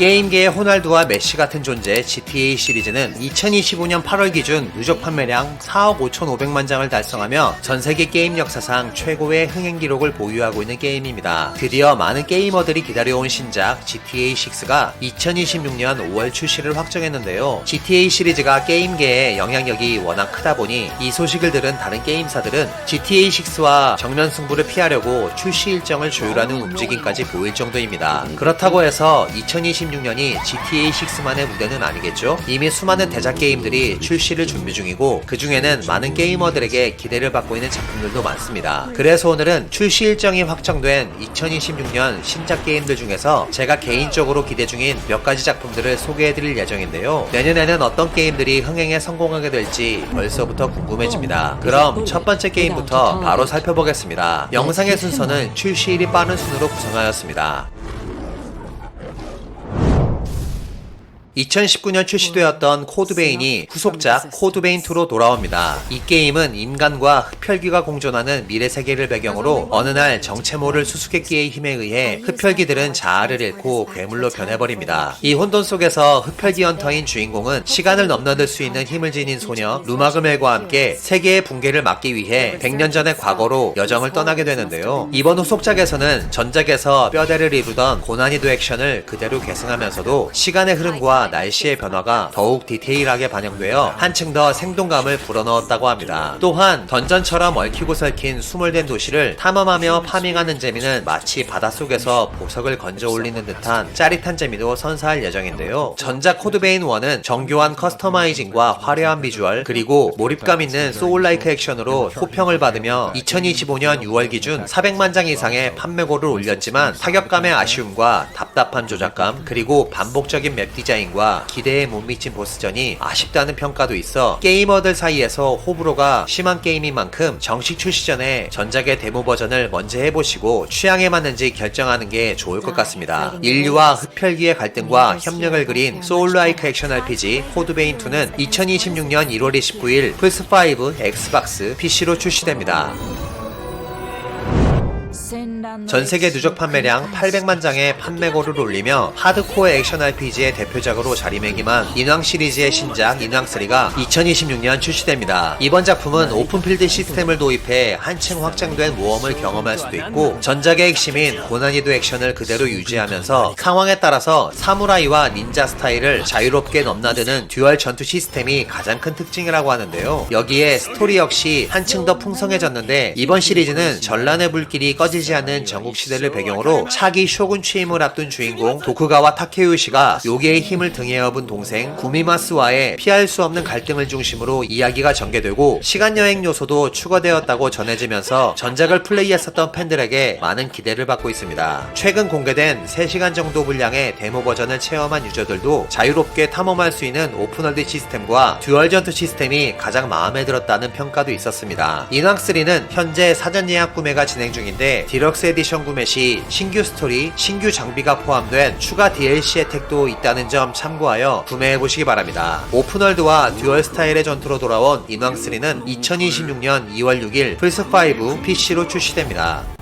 게임계의 호날두와 메시 같은 존재 GTA 시리즈는 2025년 8월 기준 누적 판매량 4억 5,500만 장을 달성하며 전 세계 게임 역사상 최고의 흥행 기록을 보유하고 있는 게임입니다. 드디어 많은 게이머들이 기다려온 신작 GTA 6가 2026년 5월 출시를 확정했는데요. GTA 시리즈가 게임계에 영향력이 워낙 크다 보니 이 소식을 들은 다른 게임사들은 GTA 6와 정면 승부를 피하려고 출시 일정을 조율하는 움직임까지 보일 정도입니다. 그렇다고 해서 2026 년이 GTA 6만의 무대는 아니겠죠? 이미 수많은 대작 게임들이 출시를 준비 중이고 그 중에는 많은 게이머들에게 기대를 받고 있는 작품들도 많습니다. 그래서 오늘은 출시 일정이 확정된 2026년 신작 게임들 중에서 제가 개인적으로 기대 중인 몇 가지 작품들을 소개해드릴 예정인데요. 내년에는 어떤 게임들이 흥행에 성공하게 될지 벌써부터 궁금해집니다. 그럼 첫 번째 게임부터 바로 살펴보겠습니다. 영상의 순서는 출시일이 빠른 순으로 구성하였습니다. 2019년 출시되었던 코드베인이 후속작 코드베인2로 돌아옵니다. 이 게임은 인간과 흡혈귀가 공존하는 미래 세계를 배경으로 어느 날 정체모를 수수께끼의 힘에 의해 흡혈귀들은 자아를 잃고 괴물로 변해버립니다. 이 혼돈 속에서 흡혈귀 헌터인 주인공은 시간을 넘나들 수 있는 힘을 지닌 소녀 루마그멜과 함께 세계의 붕괴를 막기 위해 100년 전의 과거로 여정을 떠나게 되는데요. 이번 후속작에서는 전작에서 뼈대를 이루던 고난이도 액션을 그대로 계승하면서도 시간의 흐름과 날씨의 변화가 더욱 디테일하게 반영되어 한층 더 생동감을 불어넣었다고 합니다. 또한 던전처럼 얽히고 설킨 수몰된 도시를 탐험하며 파밍하는 재미는 마치 바닷속에서 보석을 건져 올리는 듯한 짜릿한 재미도 선사할 예정인데요. 전작 코드베인 1은 정교한 커스터마이징과 화려한 비주얼 그리고 몰입감 있는 소울라이크 액션으로 호평을 받으며 2025년 6월 기준 400만 장 이상의 판매고를 올렸지만 타격감의 아쉬움과 답답한 조작감 그리고 반복적인 맵 디자인 과 기대에 못 미친 보스전이 아쉽다는 평가도 있어 게이머들 사이에서 호불호가 심한 게임인 만큼 정식 출시 전에 전작의 데모 버전을 먼저 해보시고 취향에 맞는지 결정하는 게 좋을 것 같습니다. 인류와 흡혈귀의 갈등과 협력을 그린 소울라이크 액션 RPG 코드베인2는 2026년 1월 29일 플스5, 엑스박스, PC로 출시됩니다. 전 세계 누적 판매량 800만 장의 판매고를 올리며 하드코어 액션 RPG의 대표작으로 자리매김한 인왕 시리즈의 신작 인왕3가 2026년 출시됩니다. 이번 작품은 오픈필드 시스템을 도입해 한층 확장된 모험을 경험할 수도 있고 전작의 핵심인 고난이도 액션을 그대로 유지하면서 상황에 따라서 사무라이와 닌자 스타일을 자유롭게 넘나드는 듀얼 전투 시스템이 가장 큰 특징이라고 하는데요. 여기에 스토리 역시 한층 더 풍성해졌는데 이번 시리즈는 전란의 불길이 꺼 지지 않는 전국 시대를 배경으로 차기 쇼군 취임을 앞둔 주인공 도쿠가와 타케요시가 요괴의 힘을 등에 업은 동생 구미마스와의 피할 수 없는 갈등을 중심으로 이야기가 전개되고 시간 여행 요소도 추가되었다고 전해지면서 전작을 플레이했었던 팬들에게 많은 기대를 받고 있습니다. 최근 공개된 3시간 정도 분량의 데모 버전을 체험한 유저들도 자유롭게 탐험할 수 있는 오픈월드 시스템과 듀얼 전투 시스템이 가장 마음에 들었다는 평가도 있었습니다. 인왕3는 현재 사전 예약 구매가 진행 중인데 디럭스 에디션 구매 시 신규 스토리, 신규 장비가 포함된 추가 DLC 혜택도 있다는 점 참고하여 구매해보시기 바랍니다. 오픈월드와 듀얼 스타일의 전투로 돌아온 인왕3는 2026년 2월 6일 플스5, PC로 출시됩니다.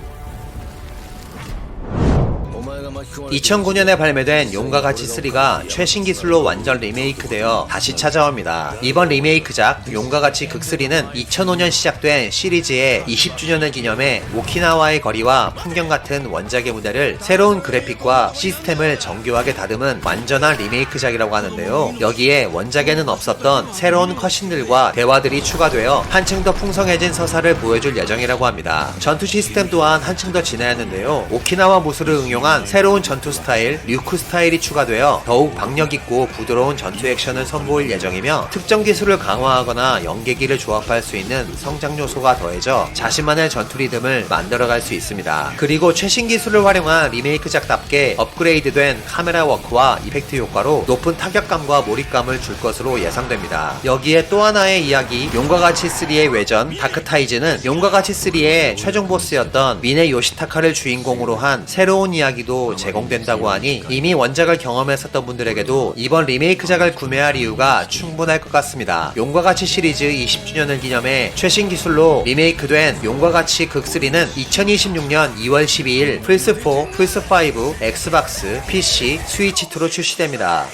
2009년에 발매된 용과 같이 3가 최신 기술로 완전 리메이크되어 다시 찾아옵니다. 이번 리메이크작 용과 같이 극3는 2005년 시작된 시리즈의 20주년을 기념해 오키나와의 거리와 풍경 같은 원작의 무대를 새로운 그래픽과 시스템을 정교하게 다듬은 완전한 리메이크작이라고 하는데요. 여기에 원작에는 없었던 새로운 컷신들과 대화들이 추가되어 한층 더 풍성해진 서사를 보여줄 예정이라고 합니다. 전투 시스템 또한 한층 더 진화했는데요. 오키나와 무술을 응용한 새로운 전투 스타일, 류크 스타일이 추가되어 더욱 박력있고 부드러운 전투 액션을 선보일 예정이며 특정 기술을 강화하거나 연계기를 조합할 수 있는 성장 요소가 더해져 자신만의 전투 리듬을 만들어갈 수 있습니다. 그리고 최신 기술을 활용한 리메이크작답게 업그레이드된 카메라 워크와 이펙트 효과로 높은 타격감과 몰입감을 줄 것으로 예상됩니다. 여기에 또 하나의 이야기, 용과 같이 3의 외전, 다크타이즈는 용과 같이 3의 최종 보스였던 미네 요시타카를 주인공으로 한 새로운 이야기도 제 제공된다고 하니 이미 원작을 경험했었던 분들에게도 이번 리메이크작을 구매할 이유가 충분할 것 같습니다. 용과 같이 시리즈 20주년을 기념해 최신 기술로 리메이크된 용과 같이 극3는 2026년 2월 12일 플스4, 플스5, 엑스박스, PC, 스위치2로 출시됩니다.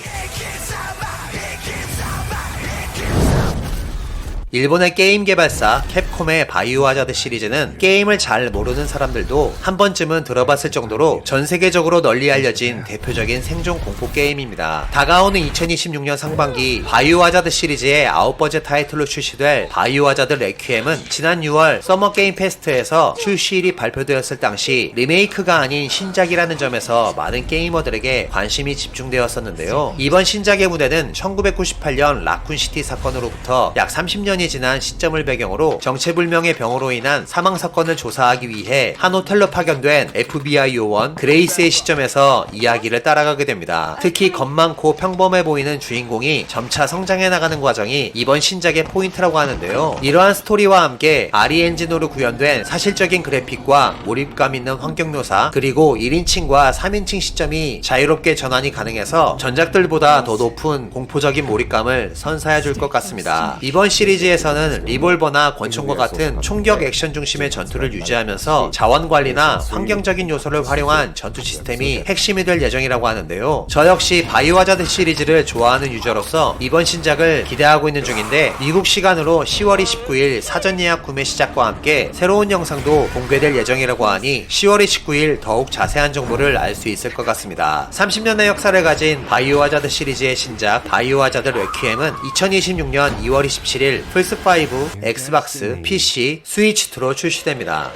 일본의 게임 개발사 캡콤 의 바이오 하자드 시리즈는 게임을 잘 모르는 사람들도 한 번쯤은 들어봤을 정도로 전 세계적으로 널리 알려진 대표적인 생존 공포 게임입니다. 다가오는 2026년 상반기 바이오 하자드 시리즈의 아홉 번째 타이틀로 출시될 바이오 하자드 레퀴엠은 지난 6월 서머 게임 페스트에서 출시일이 발표되었을 당시 리메이크가 아닌 신작이라는 점에서 많은 게이머들에게 관심이 집중되었었는데요. 이번 신작의 무대는 1998년 라쿤시티 사건으로부터 약 30년이 지난 시점을 배경으로 정 체불명의 병으로 인한 사망 사건을 조사하기 위해 한 호텔로 파견된 FBI 요원 그레이스의 시점에서 이야기를 따라가게 됩니다. 특히 겁 많고 평범해 보이는 주인공이 점차 성장해 나가는 과정이 이번 신작의 포인트라고 하는데요. 이러한 스토리와 함께 RE 엔진으로 구현된 사실적인 그래픽과 몰입감 있는 환경 묘사 그리고 1인칭과 3인칭 시점이 자유롭게 전환이 가능해서 전작들보다 더 높은 공포적인 몰입감을 선사해 줄 것 같습니다. 이번 시리즈에서는 리볼버나 권총과 같은 총격 액션 중심의 전투를 유지하면서 자원 관리나 환경적인 요소를 활용한 전투 시스템이 핵심이 될 예정이라고 하는데요. 저 역시 바이오하자드 시리즈를 좋아하는 유저로서 이번 신작을 기대하고 있는 중인데 미국 시간으로 10월 29일 사전 예약 구매 시작과 함께 새로운 영상도 공개될 예정이라고 하니 10월 29일 더욱 자세한 정보를 알 수 있을 것 같습니다. 30년의 역사를 가진 바이오하자드 시리즈의 신작 바이오하자드 레퀴엠은 2026년 2월 27일 플스5, 엑스박스, PC, 스위치2로 출시됩니다.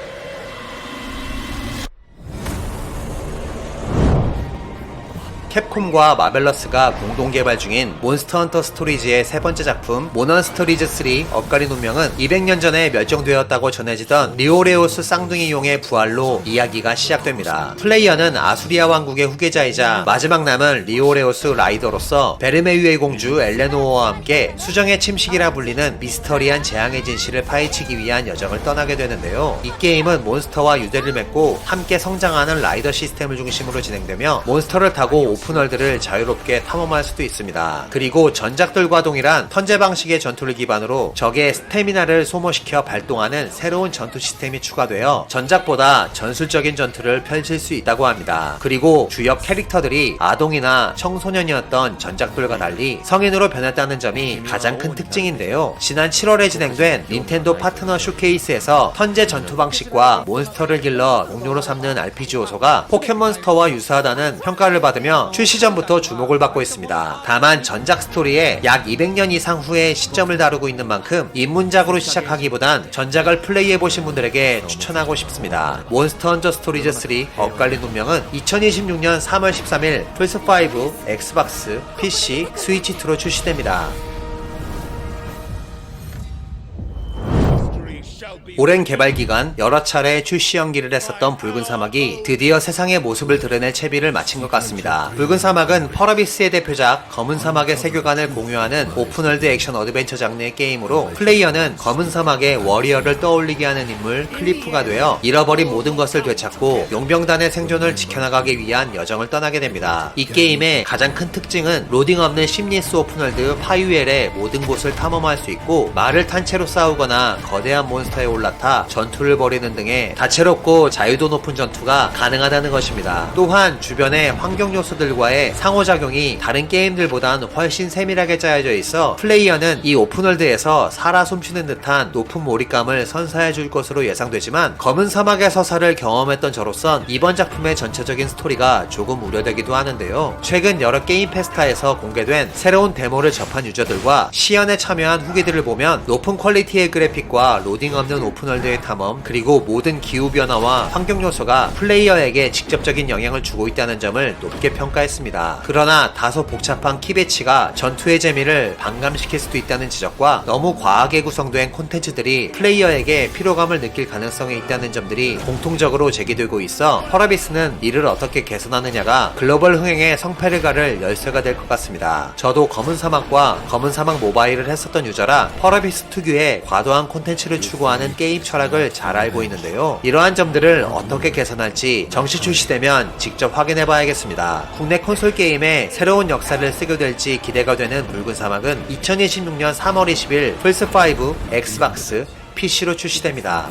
캡콤과 마벨러스가 공동 개발 중인 몬스터 헌터 스토리즈의 세 번째 작품 모넌 스토리즈 3 엇갈린 운명은 200년 전에 멸종되었다고 전해지던 리오레오스 쌍둥이용의 부활로 이야기가 시작됩니다. 플레이어는 아수리아 왕국의 후계자이자 마지막 남은 리오레오스 라이더로서 베르메유의 공주 엘레노어와 함께 수정의 침식이라 불리는 미스터리한 재앙의 진실을 파헤치기 위한 여정을 떠나게 되는데요. 이 게임은 몬스터와 유대를 맺고 함께 성장하는 라이더 시스템을 중심으로 진행되며 몬스터를 타고 오픈월드를 자유롭게 탐험할 수도 있습니다. 그리고 전작들과 동일한 턴제 방식의 전투를 기반으로 적의 스태미나를 소모시켜 발동하는 새로운 전투 시스템이 추가되어 전작보다 전술적인 전투를 펼칠 수 있다고 합니다. 그리고 주역 캐릭터들이 아동이나 청소년이었던 전작들과 달리 성인으로 변했다는 점이 가장 큰 특징인데요. 지난 7월에 진행된 닌텐도 파트너 쇼케이스에서 턴제 전투 방식과 몬스터를 길러 동료로 삼는 RPG 요소가 포켓몬스터와 유사하다는 평가를 받으며 출시 전부터 주목을 받고 있습니다. 다만 전작 스토리에 약 200년 이상 후의 시점을 다루고 있는 만큼 입문작으로 시작하기보단 전작을 플레이해보신 분들에게 추천하고 싶습니다. 몬스터 헌터 스토리즈 3 엇갈린 운명은 2026년 3월 13일 플스5, 엑스박스, PC, 스위치2로 출시됩니다. 오랜 개발 기간 여러 차례 출시 연기를 했었던 붉은 사막이 드디어 세상의 모습을 드러낼 채비를 마친 것 같습니다. 붉은 사막은 펄어비스의 대표작 검은 사막의 세계관을 공유하는 오픈월드 액션 어드벤처 장르의 게임으로 플레이어는 검은 사막의 워리어를 떠올리게 하는 인물 클리프가 되어 잃어버린 모든 것을 되찾고 용병단의 생존을 지켜나가기 위한 여정을 떠나게 됩니다. 이 게임의 가장 큰 특징은 로딩 없는 심리스 오픈월드 파이웰의 모든 곳을 탐험할 수 있고 말을 탄 채로 싸우거나 거대한 몬스터에 올라 타 전투를 벌이는 등의 다채롭고 자유도 높은 전투가 가능하다는 것입니다. 또한 주변의 환경 요소들과의 상호작용이 다른 게임들보단 훨씬 세밀하게 짜여져 있어 플레이어는 이 오픈월드에서 살아 숨쉬는 듯한 높은 몰입감을 선사해 줄 것으로 예상되지만 검은 사막의 서사를 경험했던 저로선 이번 작품의 전체적인 스토리가 조금 우려되기도 하는데요. 최근 여러 게임 페스타에서 공개된 새로운 데모를 접한 유저들과 시연에 참여한 후기들을 보면 높은 퀄리티의 그래픽과 로딩 없는 오픈 월드의 탐험 그리고 모든 기후변화와 환경 요소가 플레이어에게 직접적인 영향을 주고 있다는 점을 높게 평가했습니다. 그러나 다소 복잡한 키 배치가 전투의 재미를 반감시킬 수도 있다는 지적과 너무 과하게 구성된 콘텐츠들이 플레이어에게 피로감을 느낄 가능성이 있다는 점들이 공통적으로 제기되고 있어 펄어비스는 이를 어떻게 개선하느냐가 글로벌 흥행의 성패를 가를 열쇠가 될 것 같습니다. 저도 검은 사막과 검은 사막 모바일을 했었던 유저라 펄어비스 특유의 과도한 콘텐츠를 추구하는 게임 철학을 잘 알고 있는데요. 이러한 점들을 어떻게 개선할지 정시 출시되면 직접 확인해 봐야겠습니다. 국내 콘솔 게임에 새로운 역사를 쓰게 될지 기대가 되는 붉은 사막은 2026년 3월 20일 플스5, 엑스박스, PC로 출시됩니다.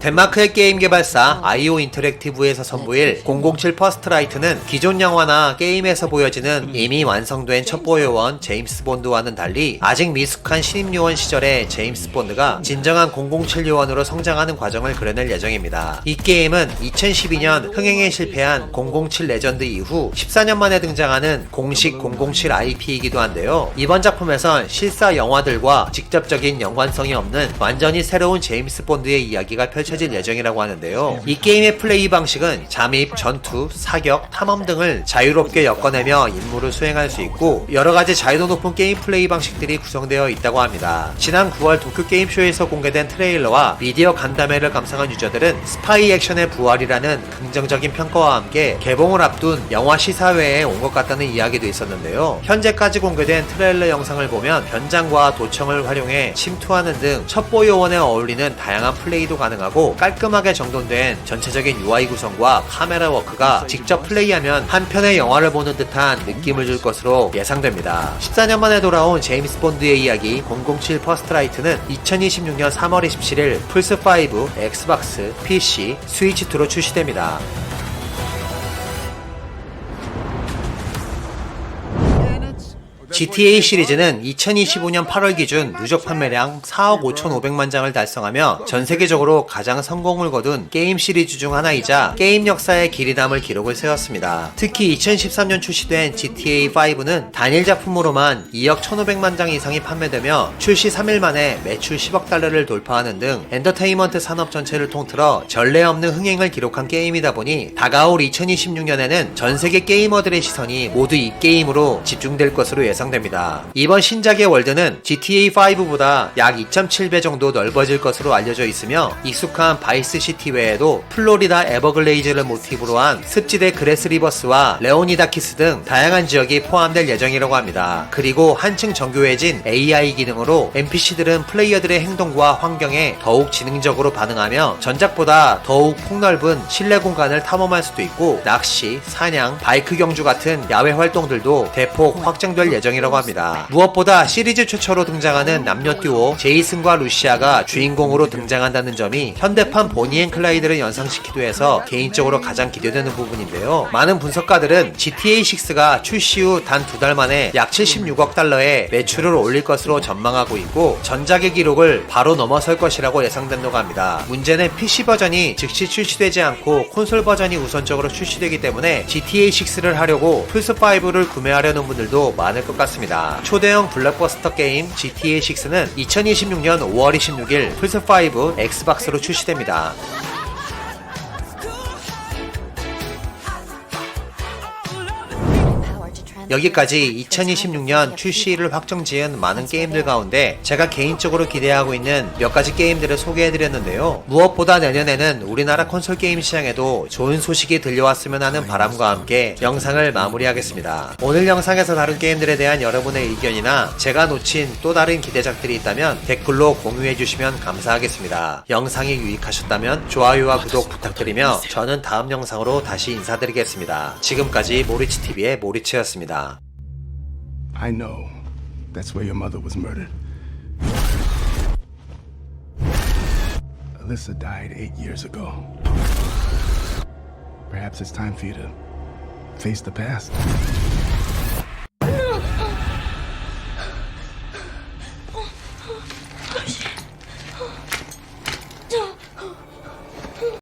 덴마크의 게임 개발사 아이오 인터랙티브에서 선보일 007 퍼스트라이트는 기존 영화나 게임에서 보여지는 이미 완성된 첩보 요원 제임스 본드와는 달리 아직 미숙한 신임 요원 시절의 제임스 본드가 진정한 007 요원으로 성장하는 과정을 그려낼 예정입니다. 이 게임은 2012년 흥행에 실패한 007 레전드 이후 14년 만에 등장하는 공식 007 IP이기도 한데요. 이번 작품에선 실사 영화들과 직접적인 연관성이 없는 완전히 새로운 제임스 본드의 이야기가 펼쳐 질 예정이라고 하는데요. 이 게임의 플레이 방식은 잠입, 전투, 사격, 탐험 등을 자유롭게 엮어내며 임무를 수행할 수 있고 여러 가지 자유도 높은 게임 플레이 방식들이 구성되어 있다고 합니다. 지난 9월 도쿄 게임쇼에서 공개된 트레일러와 미디어 간담회를 감상한 유저들은 스파이 액션의 부활이라는 긍정적인 평가와 함께 개봉을 앞둔 영화 시사회에 온 것 같다는 이야기도 있었는데요. 현재까지 공개된 트레일러 영상을 보면 변장과 도청을 활용해 침투하는 등 첩보 요원에 어울리는 다양한 플레이도 가능하고 깔끔하게 정돈된 전체적인 UI 구성과 카메라 워크가 직접 플레이하면 한 편의 영화를 보는 듯한 느낌을 줄 것으로 예상됩니다. 14년 만에 돌아온 제임스 본드의 이야기 007 퍼스트라이트는 2026년 3월 27일 플스5, 엑스박스, PC, 스위치2로 출시됩니다. GTA 시리즈는 2025년 8월 기준 누적 판매량 4억 5,500만 장을 달성하며 전 세계적으로 가장 성공을 거둔 게임 시리즈 중 하나이자 게임 역사의 길이 남을 기록을 세웠습니다. 특히 2013년 출시된 GTA5는 단일 작품으로만 2억 1,500만 장 이상이 판매되며 출시 3일 만에 매출 10억 달러를 돌파하는 등 엔터테인먼트 산업 전체를 통틀어 전례 없는 흥행을 기록한 게임이다 보니 다가올 2026년에는 전 세계 게이머들의 시선이 모두 이 게임으로 집중될 것으로 예상 됩니다. 이번 신작의 월드는 GTA5보다 약 2.7배 정도 넓어질 것으로 알려져 있으며 익숙한 바이스 시티 외에도 플로리다 에버글레이즈를 모티브로 한 습지대 그레스 리버스와 레오니다키스 등 다양한 지역이 포함될 예정이라고 합니다. 그리고 한층 정교해진 AI 기능으로 NPC들은 플레이어들의 행동과 환경에 더욱 지능적으로 반응하며 전작보다 더욱 폭넓은 실내 공간을 탐험할 수도 있고 낚시, 사냥, 바이크 경주 같은 야외 활동들도 대폭 확장될 예정이라고 합니다. 무엇보다 시리즈 최초로 등장하는 남녀 듀오 제이슨과 루시아가 주인공으로 등장한다는 점이 현대판 보니 앤 클라이드를 연상시키기도 해서 개인적으로 가장 기대되는 부분인데요. 많은 분석가들은 GTA6가 출시 후 단 두 달 만에 약 76억 달러의 매출을 올릴 것으로 전망하고 있고 전작의 기록을 바로 넘어설 것이라고 예상된다고 합니다. 문제는 PC 버전이 즉시 출시되지 않고 콘솔 버전이 우선적으로 출시되기 때문에 GTA6를 하려고 플스5를 구매하려는 분들도 많을 것 같습니다. 초대형 블록버스터 게임 GTA6는 2026년 5월 26일 플스5, 엑스박스로 출시됩니다. 여기까지 2026년 출시를 확정 지은 많은 게임들 가운데 제가 개인적으로 기대하고 있는 몇 가지 게임들을 소개해드렸는데요. 무엇보다 내년에는 우리나라 콘솔 게임 시장에도 좋은 소식이 들려왔으면 하는 바람과 함께 영상을 마무리하겠습니다. 오늘 영상에서 다룬 게임들에 대한 여러분의 의견이나 제가 놓친 또 다른 기대작들이 있다면 댓글로 공유해주시면 감사하겠습니다. 영상이 유익하셨다면 좋아요와 구독 부탁드리며 저는 다음 영상으로 다시 인사드리겠습니다. 지금까지 모리치TV의 모리치였습니다. I know that's where your mother was murdered. Alyssa died eight years ago. Perhaps it's time for you to face the past.